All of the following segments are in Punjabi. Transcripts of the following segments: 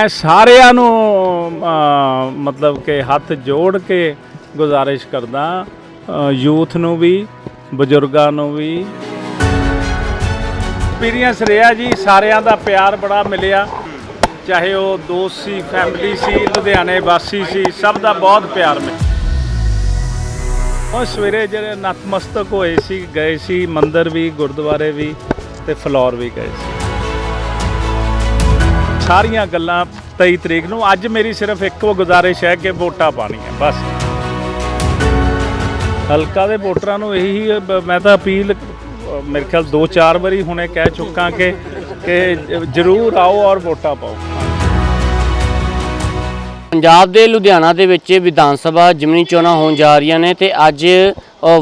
ਮੈਂ ਸਾਰਿਆਂ ਨੂੰ ਮਤਲਬ ਕਿ ਹੱਥ ਜੋੜ ਕੇ ਗੁਜ਼ਾਰਿਸ਼ ਕਰਦਾ ਯੂਥ ਨੂੰ ਵੀ, ਬਜ਼ੁਰਗਾਂ ਨੂੰ ਵੀ। ਐਕਸਪੀਰੀਅੰਸ ਰਿਹਾ ਜੀ, ਸਾਰਿਆਂ ਦਾ ਪਿਆਰ ਬੜਾ ਮਿਲਿਆ। ਚਾਹੇ ਉਹ ਦੋਸਤ ਸੀ ਫੈਮਿਲੀ ਸੀ, ਲੁਧਿਆਣੇ ਵਾਸੀ ਸੀ, ਸਭ ਦਾ ਬਹੁਤ ਪਿਆਰ ਮਿਲਿਆ। ਉਹ ਸਵੇਰੇ ਜਿਹੜੇ ਨਤਮਸਤਕ ਹੋਏ ਸੀ, ਗਏ ਸੀ, ਮੰਦਿਰ ਵੀ, ਗੁਰਦੁਆਰੇ ਵੀ ਤੇ ਫਲੋਰ ਵੀ ਗਏ ਸੀ। ਸਾਰੀਆਂ ਗੱਲਾਂ 23 ਤਰੀਕ ਨੂੰ। ਅੱਜ ਮੇਰੀ ਸਿਰਫ ਇੱਕੋ ਗੁਜ਼ਾਰਿਸ਼ ਹੈ ਕਿ ਵੋਟਾਂ ਪਾਣੀਆਂ ਬਸ। ਹਲਕਾ ਦੇ ਵੋਟਰਾਂ ਨੂੰ ਇਹੀ ਮੈਂ ਤਾਂ ਅਪੀਲ ਮੇਰੇ ਖਿਆਲ ਦੋ ਚਾਰ ਵਾਰੀ ਹੁਣੇ ਕਹਿ ਚੁੱਕਾ ਕਿ ਕਿ ਜਰੂਰ ਆਓ ਔਰ ਵੋਟਾਂ ਪਾਓ। ਪੰਜਾਬ ਦੇ ਲੁਧਿਆਣਾ ਦੇ ਵਿੱਚ ਵਿਧਾਨ ਸਭਾ ਜਿਮਨੀ ਚੋਣਾਂ ਹੋਣ ਜਾ ਰਹੀਆਂ ਨੇ ਤੇ ਅੱਜ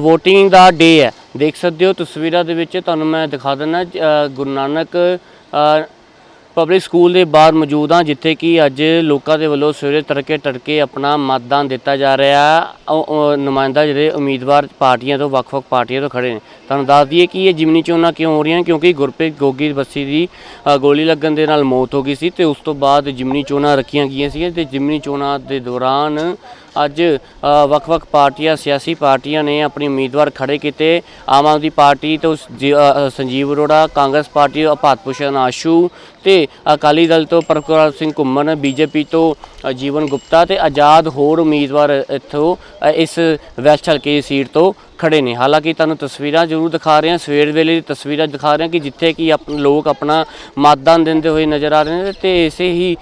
ਵੋਟਿੰਗ ਦਾ ਡੇ ਹੈ। ਦੇਖ ਸਕਦੇ ਹੋ ਤਸਵੀਰਾਂ ਦੇ ਵਿੱਚ, ਤੁਹਾਨੂੰ ਮੈਂ ਦਿਖਾ ਦਿੰਦਾ ਗੁਰੂ ਨਾਨਕ ਪਬਲਿਕ ਸਕੂਲ ਦੇ ਬਾਹਰ ਮੌਜੂਦ ਹਾਂ, ਜਿੱਥੇ ਕਿ ਅੱਜ ਲੋਕਾਂ ਦੇ ਵੱਲੋਂ ਸਵੇਰੇ ਤੜਕੇ ਤੜਕੇ ਆਪਣਾ ਮਤਦਾਨ ਦਿੱਤਾ ਜਾ ਰਿਹਾ। ਉਹ- ਨੁਮਾਇੰਦਾ ਜਿਹੜੇ ਉਮੀਦਵਾਰ ਪਾਰਟੀਆਂ ਤੋਂ, ਵੱਖ-ਵੱਖ ਪਾਰਟੀਆਂ ਤੋਂ ਖੜੇ ਨੇ। ਤੁਹਾਨੂੰ ਦੱਸ ਦਈਏ ਕਿ ਇਹ ਜਿਮਨੀ ਚੋਣਾਂ ਕਿਉਂ ਹੋ ਰਹੀਆਂ? ਕਿਉਂਕਿ ਗੁਰਪ੍ਰੀਤ ਗੋਗੀ ਬੱਸੀ ਦੀ ਗੋਲੀ ਲੱਗਣ ਦੇ ਨਾਲ ਮੌਤ ਹੋ ਗਈ ਸੀ ਤੇ ਉਸ ਤੋਂ ਬਾਅਦ ਜਿਮਨੀ ਚੋਣਾਂ ਰੱਖੀਆਂ ਗਈਆਂ ਸੀ ਤੇ ਜਿਮਨੀ ਚੋਣਾਂ ਦੇ ਦੌਰਾਨ ਅੱਜ ਵੱਖ-ਵੱਖ ਪਾਰਟੀਆਂ ਸਿਆਸੀ ਪਾਰਟੀਆਂ ਨੇ ਆਪਣੇ ਉਮੀਦਵਾਰ ਖੜੇ ਕੀਤੇ। ਆਮ ਆਦਮੀ ਪਾਰਟੀ ਤੋਂ ਜ- ਅ, ਸੰਜੀਵ ਅਰੋੜਾ ਕਾਂਗਰਸ ਪਾਰਟੀ ਤੋਂ ਭਾਰਤ ਭੂਸ਼ਣ ਆਸ਼ੂ ਤੇ ਅਕਾਲੀ ਦਲ ਤੋਂ ਪ੍ਰਭਕੌਰ ਸਿੰਘ ਘੁੰਮਣ ਬੀਜੇਪੀ ਤੋਂ ਅ, ਜੀਵਨ ਗੁਪਤਾ ਤੇ ਆਜ਼ਾਦ ਹੋਰ ਉਮੀਦਵਾਰ ਇੱਥੋਂ ਅ, ਇਸ ਵੈਸਟ ਹਲਕੇ ਦੀ ਸੀਟ ਤੋਂ ਖੜੇ ਨੇ। ਹਾਲਾਂਕਿ ਤੁਹਾਨੂੰ ਤਸਵੀਰਾਂ ਜ਼ਰੂਰ ਦਿਖਾ ਰਹੇ ਹਾਂ। ਸਵੇਰ ਵੇਲੇ ਦੀ ਤਸਵੀਰਾਂ ਦਿਖਾ ਰਹੇ ਹਾਂ ਕਿ ਜਿੱਥੇ ਕਿ ਆਪ ਲੋਕ ਆਪਣਾ ਮਤਦਾਨ ਦਿੰਦੇ ਹੋਏ ਨਜ਼ਰ ਆ ਰਹੇ ਨੇ ਤੇ ਇਸੇ ਹੀ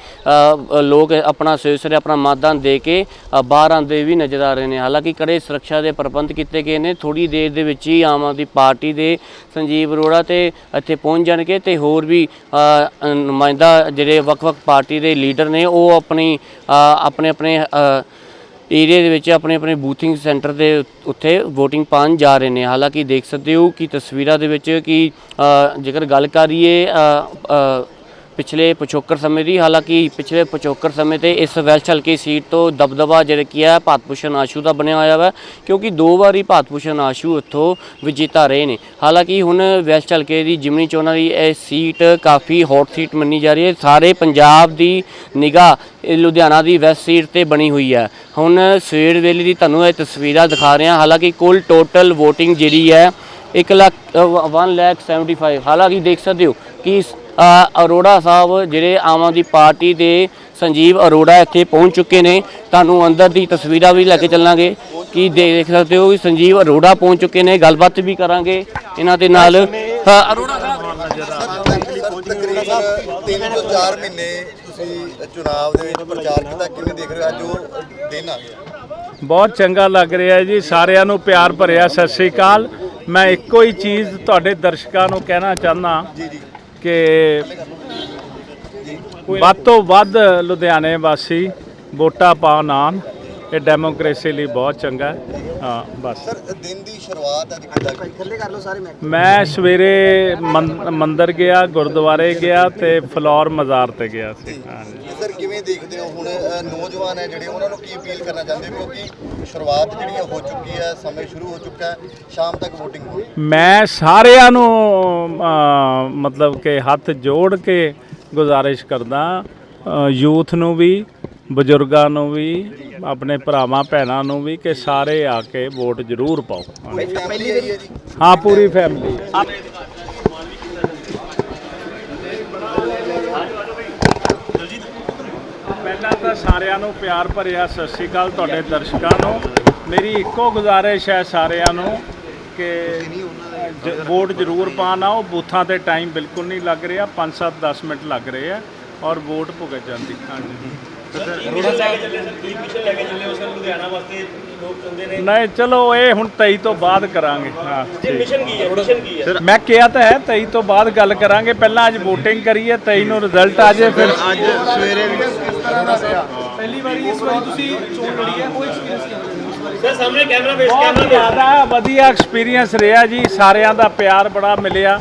ਲੋਕ ਆਪਣਾ ਸਵੇਰੇ ਸਵੇਰੇ ਆਪਣਾ ਮਤਦਾਨ ਦੇ ਕੇ ਬਾਹਰ ਆਉਂਦੇ ਵੀ ਨਜ਼ਰ ਆ ਰਹੇ ਨੇ। ਹਾਲਾਂਕਿ ਕੜੇ ਸੁਰੱਖਿਆ ਦੇ ਪ੍ਰਬੰਧ ਕੀਤੇ ਗਏ ਨੇ। ਥੋੜੀ ਦੇਰ ਦੇ ਵਿੱਚ ਹੀ ਆਮ ਆਦਮੀ ਪਾਰਟੀ ਦੇ ਸੰਜੀਵ ਅਰੋੜਾ ਤੇ ਇੱਥੇ ਪਹੁੰਚ ਜਾਣਗੇ ਤੇ ਹੋਰ ਵੀ ਨੁਮਾਇੰਦਾ ਜਿਹੜੇ ਵੱਖ-ਵੱਖ ਪਾਰਟੀ ਦੇ ਲੀਡਰ ਨੇ, ਉਹ ਆਪਣੀ ਆਪਣੇ ਆਪਣੇ ਏਰੀਆ ਦੇ ਵਿੱਚ ਆਪਣੇ ਆਪਣੇ ਬੂਥਿੰਗ ਸੈਂਟਰ ਦੇ ਉੱਥੇ VOTING ਪਾਉਣ ਜਾ ਰਹੇ ਨੇ। ਹਾਲਾਂਕਿ ਦੇਖ ਸਕਦੇ ਹੋ ਕਿ ਤਸਵੀਰਾਂ ਦੇ ਵਿੱਚ ਕਿ ਜੇਕਰ ਗੱਲ ਕਰੀਏ ਪਿਛਲੇ ਪਿਛੋਕੜ ਸਮੇਂ ਦੀ, ਹਾਲਾਂਕਿ ਪਿਛਲੇ ਪਿਛੋਕੜ ਸਮੇਂ ਤੇ ਇਸ ਵੈਸਟ ਹਲਕੇ ਸੀਟ ਤੋਂ ਦਬਦਬਾ ਜਿਹੜਾ ਕੀ ਹੈ ਭਾਰਤ ਭੂਸ਼ਣ ਆਸ਼ੂ ਦਾ ਬਣਿਆ ਹੋਇਆ ਵਾ, ਕਿਉਂਕਿ ਦੋ ਵਾਰੀ ਭਾਰਤ ਭੂਸ਼ਣ ਆਸ਼ੂ ਇੱਥੋਂ ਵਿਜੇਤਾ ਰਹੇ ਨੇ। ਹਾਲਾਂਕਿ ਹੁਣ ਵੈਸਟ ਹਲਕੇ ਦੀ ਜਿਮਨੀ ਚੋਣਾਂ ਦੀ ਇਹ ਸੀਟ ਕਾਫੀ ਹੌਟ ਸੀਟ ਮੰਨੀ ਜਾ ਰਹੀ ਹੈ। ਸਾਰੇ ਪੰਜਾਬ ਦੀ ਨਿਗਾਹ ਇਹ ਲੁਧਿਆਣਾ ਦੀ ਵੈਸਟ ਸੀਟ ਤੇ ਬਣੀ ਹੋਈ ਹੈ। ਹੁਣ ਸਵੇਰ ਵੇਲੇ ਦੀ ਤੁਹਾਨੂੰ ਇਹ ਤਸਵੀਰਾਂ ਦਿਖਾ ਰਹੇ ਹਾਂ ਹਾਲਾਂਕਿ ਕੁੱਲ ਟੋਟਲ VOTING ਜਿਹੜੀ ਹੈ 1 ਲੱਖ 1 ਲੱਖ 75 ਹਾਲਾਂਕਿ ਦੇਖ ਸਕਦੇ ਹੋ ਕਿ ਅਰੋੜਾ ਸਾਹਿਬ ਜਿਹੜੇ ਆਮ ਆਦਮੀ ਪਾਰਟੀ ਦੇ ਸੰਜੀਵ ਅਰੋੜਾ ਇੱਥੇ ਪਹੁੰਚ ਚੁੱਕੇ ਨੇ, ਤੁਹਾਨੂੰ ਅੰਦਰ ਦੀ ਤਸਵੀਰਾਂ ਵੀ ਲੈ ਕੇ ਚੱਲਾਂਗੇ ਕਿ ਦੇਖ ਸਕਦੇ ਹੋ ਕਿ ਸੰਜੀਵ ਅਰੋੜਾ ਪਹੁੰਚ ਚੁੱਕੇ ਨੇ, ਗੱਲਬਾਤ ਵੀ ਕਰਾਂਗੇ ਇਹਨਾਂ ਦੇ ਨਾਲ। ਅਰੋੜਾ ਸਾਹਿਬ। ਤਕਰੀਬਨ ਤਿੰਨ ਤੋਂ 4 ਮਹੀਨੇ ਤੁਸੀਂ ਚੁਣਾਵ ਦੇ ਵਿੱਚ ਪ੍ਰਚਾਰ ਕੀਤਾ ਕਿਵੇਂ ਦੇਖ ਰਹੇ ਹੋ ਅੱਜ ਉਹ ਦਿਨ ਆ ਗਿਆ ਬਹੁਤ ਚੰਗਾ ਲੱਗ ਰਿਹਾ ਜੀ, ਸਾਰਿਆਂ ਨੂੰ ਪਿਆਰ ਭਰਿਆ, ਸਤਿ ਸ੍ਰੀ ਅਕਾਲ। ਮੈਂ ਇੱਕੋ ਹੀ ਚੀਜ਼ ਤੁਹਾਡੇ ਦਰਸ਼ਕਾਂ ਨੂੰ ਕਹਿਣਾ ਚਾਹੁੰਦਾ ਕਿ ਵੱਧ ਤੋਂ ਵੱਧ ਲੁਧਿਆਣੇ ਵਾਸੀ ਵੋਟਾਂ ਪਾਉਣ ਆਉਣ। ਇਹ ਡੈਮੋਕ੍ਰੇਸੀ ਲਈ ਬਹੁਤ ਚੰਗਾ ਹੈ। ਹਾਂ ਬਸ। ਸਰ ਦਿਨ ਦੀ ਸ਼ੁਰੂਆਤ ਅੱਜ ਕਿੱਦਾਂ ਮੈਂ। ਸਵੇਰੇ ਮੰ- ਮੰਦਿਰ ਗਿਆ ਗੁਰਦੁਆਰੇ ਗਿਆ ਤੇ ਫਲੋਰ ਮਜ਼ਾਰ ਤੇ ਗਿਆ ਸੀ। ਹਾਂਜੀ ਸਰ ਕਿਵੇਂ ਦੇਖਦੇ ਹੋ ਹੁਣ ਅ, ਨੌਜਵਾਨ ਹੈ ਜਿਹੜੇ ਉਹਨਾਂ ਨੂੰ ਕੀ ਅਪੀਲ ਕਰਨਾ ਚਾਹੁੰਦੇ ਹੋ? ਕਿਉਂਕਿ ਸ਼ੁਰੂਆਤ ਜਿਹੜੀ ਹੈ ਹੋ ਚੁੱਕੀ ਹੈ ਸਮੇਂ ਸ਼ੁਰੂ ਹੋ ਚੁੱਕਾ ਹੈ ਸ਼ਾਮ ਤੱਕ VOTING ਹੋਣੀ ਮੈਂ ਸਾਰਿਆਂ ਨੂੰ ਮਤਲਬ ਕਿ ਹੱਥ ਜੋੜ ਕੇ ਗੁਜ਼ਾਰਿਸ਼ ਕਰਦਾ ਯੂਥ ਨੂੰ ਵੀ ਬਜ਼ੁਰਗਾਂ ਨੂੰ ਵੀ ਆਪਣੇ ਭਰਾਵਾਂ ਭੈਣਾਂ ਨੂੰ ਵੀ ਕਿ ਸਾਰੇ ਆ ਕੇ ਵੋਟ ਜ਼ਰੂਰ ਪਾਓ। ਹਾਂਜੀ। ਪਹਿਲੀ ਵਾਰੀ ਹੈ ਪੂਰੀ ਫੈਮਿਲੀ ਪਹਿਲਾਂ ਤਾਂ ਸਾਰਿਆਂ ਨੂੰ ਪਿਆਰ ਭਰਿਆ ਸਤਿ ਸ਼੍ਰੀ ਅਕਾਲ ਤੁਹਾਡੇ ਦਰਸ਼ਕਾਂ ਨੂੰ। ਮੇਰੀ ਇੱਕੋ ਗੁਜ਼ਾਰਿਸ਼ ਹੈ ਸਾਰਿਆਂ ਨੂੰ ਕਿ ਵੋਟ ਜ਼ਰੂਰ ਪਾਉਣ ਆਓ। ਬੂਥਾਂ ਤੇ ਟਾਈਮ ਬਿਲਕੁਲ ਨਹੀਂ ਲੱਗ ਰਿਹਾ। 5-7 10 ਮਿੰਟ ਲੱਗ ਰਹੇ ਆ ਔਰ ਵੋਟ ਭੁਗਤ ਜਾਂਦੀ। ਹਾਂਜੀ। ਨਹੀਂ ਚਲੋ ਇਹ ਹੁਣ 23 ਤੋਂ ਬਾਅਦ ਕਰਾਂਗੇ। ਹਾਂ ਮਿਸ਼ਨ ਕੀ ਹੈ ਮਿਸ਼ਨ ਕੀ ਹੈ? ਮੈਂ ਕਿਹਾ ਤਾਂ ਹੈ 23 ਤੋਂ ਬਾਅਦ ਗੱਲ ਕਰਾਂਗੇ। ਪਹਿਲਾਂ ਅੱਜ VOTING ਕਰੀਏ 23 ਨੂੰ ਰਿਜ਼ਲਟ ਆ ਜਾਏ ਫਿਰ। ਅੱਜ ਸਵੇਰੇ ਵੀ ਪਹਿਲੀ ਵਾਰੀ ਇਸ ਵਾਰੀ ਤੁਸੀਂ ਚੋਣ ਲੜੀ ਹੈ ਉਹ ਐਕਸਪੀਰੀਅੰਸ ਸਰ ਸਾਹਮਣੇ ਕੈਮਰਾ ਫੇਸ ਬਹੁਤ ਜ਼ਿਆਦਾ ਵਧੀਆ ਐਕਸਪੀਰੀਅੰਸ ਰਿਹਾ ਜੀ ਸਾਰਿਆਂ ਦਾ ਪਿਆਰ ਬੜਾ ਮਿਲਿਆ।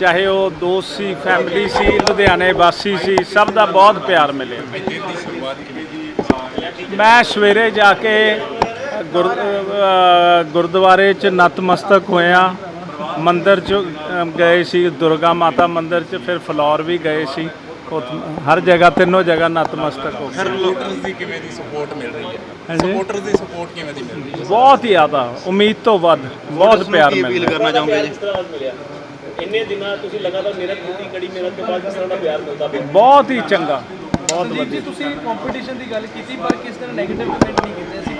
ਚਾਹੇ ਉਹ ਦੋਸਤ ਸੀ ਫੈਮਿਲੀ ਸੀ ਲੁਧਿਆਣੇ ਵਾਸੀ ਸੀ ਸਭ ਦਾ ਬਹੁਤ ਪਿਆਰ ਮਿਲਿਆ। ਮੈਂ ਸਵੇਰੇ ਜਾ ਕੇ ਗੁਰਦੁਆਰੇ ਚ ਨਤਮਸਤਕ ਹੋਇਆ। ਮੰਦਿਰ ਚ ਗਏ ਸੀ ਦੁਰਗਾ ਮਾਤਾ ਮੰਦਿਰ ਚ ਫਿਰ ਫਲੋਰ ਵੀ ਗਏ ਸੀ। ਹਰ ਜਗ੍ਹਾ ਤਿੰਨੋਂ ਜਗ੍ਹਾ ਨਤਮਸਤਕ ਹੋ ਸਰ ਵੋਟਰਸ ਦੀ ਕਿਵੇਂ ਦੀ ਸਪੋਰਟ ਮਿਲ ਰਹੀ ਹੈ? ਹਾਂਜੀ। ਵੋਟਰਸ ਦੀ ਸਪੋਰਟ ਕਿਵੇਂ ਦੀ ਮਿਲ ਰਹੀ ਹੈ? ਬਹੁਤ ਹੀ ਜ਼ਿਆਦਾ ਉਮੀਦ ਤੋਂ ਵੱਧ ਬਹੁਤ ਪਿਆਰ ਮਿਲ ਰਿਹਾ। ਕਰਨਾ ਚਾਹੋਗੇ ਜੀ? ਇੰਨੇ ਦਿਨਾਂ ਤੁਸੀਂ ਲਗਾਤਾਰ ਮਿਹਨਤ ਕੀਤੀ ਕੜੀ ਮਿਹਨਤ ਤੋਂ ਬਾਅਦ ਕਿਸ ਤਰ੍ਹਾਂ ਦਾ ਪਿਆਰ ਮਿਲਦਾ ਪਿਆ। ਬਹੁਤ ਹੀ ਚੰਗਾ। ਬਹੁਤ ਵਧੀਆ। ਤੁਸੀਂ ਕੰਪੀਟੀਸ਼ਨ ਦੀ ਗੱਲ ਕੀਤੀ ਪਰ ਕਿਸ ਤਰ੍ਹਾਂ 네ਗੇਟਿਵ ਕਮੈਂਟ ਨਹੀਂ ਕੀਤੇ ਅਸੀਂ?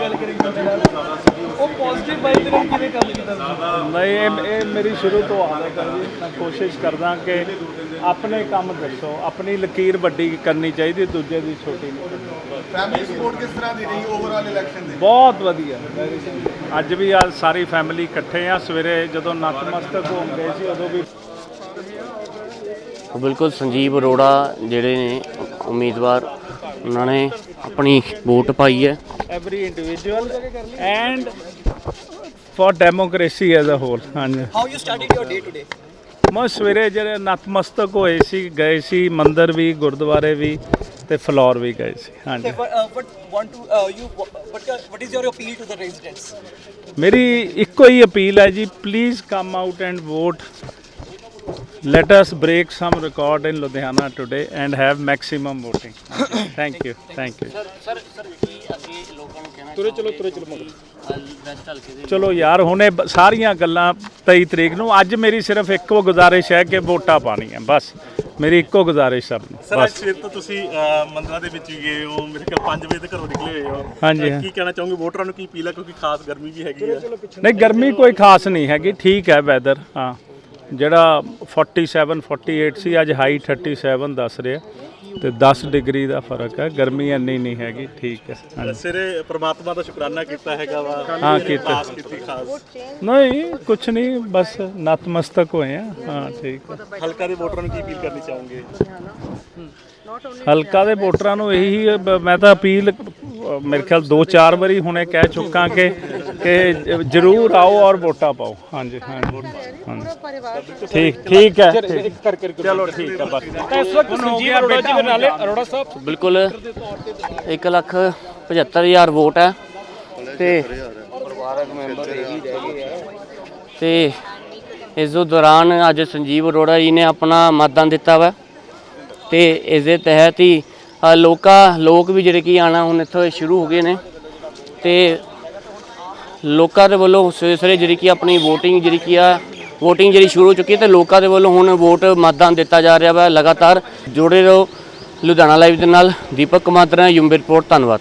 ਬੜੀ ਕੋਸ਼ਿਸ਼ ਵੀ ਕੀਤੀ ਗੱਲ ਕਰੀ ਤੁਹਾਡੇ ਨਾਲ ਉਹ ਪੋਜ਼ਿਟਿਵ ਵਾਈਬ ਦੇ ਨਾਲ ਕਿਵੇਂ ਕੰਮ ਕੀਤਾ ਤੁਸੀਂ? ਨਹੀਂ ਇਹ ਇਹ ਮੇਰੀ ਸ਼ੁਰੂ ਤੋਂ ਆਦਤ ਹੈ ਜੀ। ਮੈਂ ਕੋਸ਼ਿਸ਼ ਕਰਦਾ ਕਿ ਆਪਣੇ ਕੰਮ ਦੱਸੋ ਆਪਣੀ ਲਕੀਰ ਵੱਡੀ ਕਰਨੀ ਚਾਹੀਦੀ ਦੂਜੇ ਦੀ ਛੋਟੀ ਨਹੀਂ। ਫੈਮਿਲੀ ਸਪੋਰਟ ਕਿਸ ਤਰ੍ਹਾਂ ਦੀ ਰਹੀ ਓਵਰਆਲ ਇਲੈਕਸ਼ਨ ਦੇ? ਬਹੁਤ ਵਧੀਆ। ਅੱਜ ਵੀ ਆ ਸਾਰੀ ਫੈਮਿਲੀ ਇਕੱਠੇ ਆ ਸਵੇਰੇ ਜਦੋਂ ਨਤਮਸਤਕ ਹੋਣ ਗਏ ਸੀ ਉਦੋਂ ਵੀ ਬਿਲਕੁਲ ਸੰਜੀਵ ਅਰੋੜਾ ਜਿਹੜੇ ਨੇ ਉਮੀਦਵਾਰ ਉਹਨਾਂ ਨੇ ਆਪਣੀ ਵੋਟ ਪਾਈ ਹੈ। Every individual and for democracy as a whole ਹਾਂਜੀ how you started your day today ਮੈਂ ਸਵੇਰੇ ਜਿਹੜੇ ਨਤਮਸਤਕ ਹੋਏ ਸੀ ਗਏ ਸੀ ਮੰਦਿਰ ਵੀ ਗੁਰਦੁਆਰੇ ਵੀ ਤੇ ਫਲੋਰ ਵੀ ਗਏ ਸੀ ਹਾਂਜੀ want to uh, you what what is your appeal to the residents ਮੇਰੀ ਇੱਕੋ ਹੀ ਅਪੀਲ ਹੈ ਜੀ please come out and vote let us break some record in ludhiana today and have maximum voting. Thank you thank you. Sir sir sir ਕੀ ਅੱਗੇ ਲੋਕਾਂ ਨੂੰ ਕਹਿਣਾ ਤੁਰੇ ਚਲੋ ਤੁਰੇ ਚਲੋ ਬੈਸਟ ਹਲਕੇ ਦੇ ਚਲੋ ਯਾਰ ਹੁਣੇ ਬ- ਸਾਰੀਆਂ ਗੱਲਾਂ 23 ਤਰੀਕ ਨੂੰ ਅੱਜ ਮੇਰੀ ਸਿਰਫ ਇੱਕੋ ਗੁਜ਼ਾਰਿਸ਼ ਹੈ ਕਿ ਵੋਟਾਂ ਪਾਣੀਆਂ ਬਸ। ਮੇਰੀ ਇੱਕੋ ਗੁਜ਼ਾਰਿਸ਼ ਸਭ ਨੂੰ ਸਰ ਅੱਜ ਬਸ। ਸਵੇਰ ਤੋਂ ਤੁਸੀਂ ਅਹ, ਮੰਦਰਾਂ ਦੇ ਵਿੱਚ ਵੀ ਗਏ ਹੋ ਮੇਰੇ ਖਿਆਲ 5 ਵਜੇ ਤੱਕ ਘਰੋਂ ਨਿਕਲੇ ਹੋਏ ਹੋ। ਹਾਂਜੀ, ਹਾਂ। ਕੀ ਕਹਿਣਾ ਚਾਹੋਗੇ? ਵੋਟਰਾਂ ਨੂੰ ਕੀ ਅਪੀਲ ਹੈ? ਕਿਉਂਕਿ ਖਾਸ ਗਰਮੀ ਵੀ ਹੈਗੀ ਹੈ। ਨਹੀਂ ਗਰਮੀ ਕੋਈ ਖਾਸ ਨਹੀਂ ਹੈਗੀ ਠੀਕ ਹੈ ਵੈਦਰ ਹਾਂ। ਜਿਹੜਾ 47 48 ਸੀ ਅੱਜ ਹਾਈ 37 ਦੱਸ ਰਿਹਾ। ਤੇ 10 ਡਿਗਰੀ ਦਾ ਫ਼ਰਕ ਹੈ। ਗਰਮੀ ਇੰਨੀ ਨਹੀਂ ਹੈਗੀ। ਠੀਕ ਹੈ। ਹਾਂਜੀ। ਸਵੇਰੇ ਪ੍ਰਮਾਤਮਾ ਦਾ ਸ਼ੁਕਰਾਨਾ ਕੀਤਾ ਹੈਗਾ ਵਾ। ਹਾਂ, ਕੀਤਾ। ਪਾਸ ਕੀਤੀ ਖਾਸ। ਨਹੀਂ ਕੁਛ ਨਹੀਂ ਬਸ ਨਤਮਸਤਕ ਹੋਏ ਆ। ਹਾਂ ਠੀਕ ਹੈ। ਹਲਕਾ ਦੇ ਵੋਟਰਾਂ ਨੂੰ ਕੀ ਅਪੀਲ ਕਰਨੀ ਚਾਹੋਗੇ? ਹਲਕਾ ਦੇ ਵੋਟਰਾਂ ਨੂੰ ਇਹੀ ਬ- ਮੈਂ ਤਾਂ ਅਪੀਲ ਅ, ਮੇਰੇ ਖਿਆਲ ਦੋ ਚਾਰ ਵਾਰੀ ਹੁਣੇ ਕਹਿ ਚੁੱਕਾ ਕਿ ਕਿ ਜ- ਜ਼ਰੂਰ ਆਓ ਔਰ ਵੋਟਾਂ ਪਾਓ। ਹਾਂਜੀ ਹਾਂਜੀ। ਹਾਂਜੀ। ਠੀਕ ਠੀਕ ਹੈ ਠੀਕ। ਚਲੋ ਠੀਕ ਹੈ ਬਸ। ਇਸ ਵਕਤ ਸੰਜੀਵ ਅਰੋੜਾ ਜੀ ਦੇ ਨਾਲੇ ਅਰੋੜਾ ਸਾਹਿਬ। ਬਿਲਕੁਲ 1 ਲੱਖ 75000 ਵੋਟ ਹੈ। ਤੇ ਤੇ ਇਸ ਦੇ ਦੌਰਾਨ ਅੱਜ ਸੰਜੀਵ ਅਰੋੜਾ ਜੀ ਨੇ ਆਪਣਾ ਮਤਦਾਨ ਦਿੱਤਾ ਵਾ। ਤੇ ਇਸ ਦੇ ਤਹਿਤ ਹੀ ਅ, ਲੋਕਾਂ ਲੋਕ ਵੀ ਜਿਹੜੇ ਕੀ ਆਣਾ ਹੁਣ ਇੱਥੋਂ ਸ਼ੁਰੂ ਹੋ ਗਏ ਨੇ। ਤੇ ਲੋਕਾਂ ਦੇ ਵੱਲੋਂ ਸਵੇਰੇ ਸਵੇਰੇ ਜਿਹੜੀ ਕਿ ਆਪਣੀ VOTING ਜਿਹੜੀ ਕੀ ਆ, VOTING ਜਿਹੜੀ ਸ਼ੁਰੂ ਹੋ ਚੁੱਕੀ ਹੈ ਤੇ ਲੋਕਾਂ ਦੇ ਵੱਲੋਂ ਹੁਣ ਵੋਟ ਮਤਦਾਨ ਦਿੱਤਾ ਜਾ ਰਿਹਾ ਵਾ ਲਗਾਤਾਰ। ਜੁੜੇ ਰਹੋ ਲੁਧਿਆਣਾ ਲਾਈਵ ਦੇ ਨਾਲ। ਦੀਪਕ ਕੁਮਾਰ ਦਾ ਯੂਮ ਰਿਪੋਰਟ ਧੰਨਵਾਦ।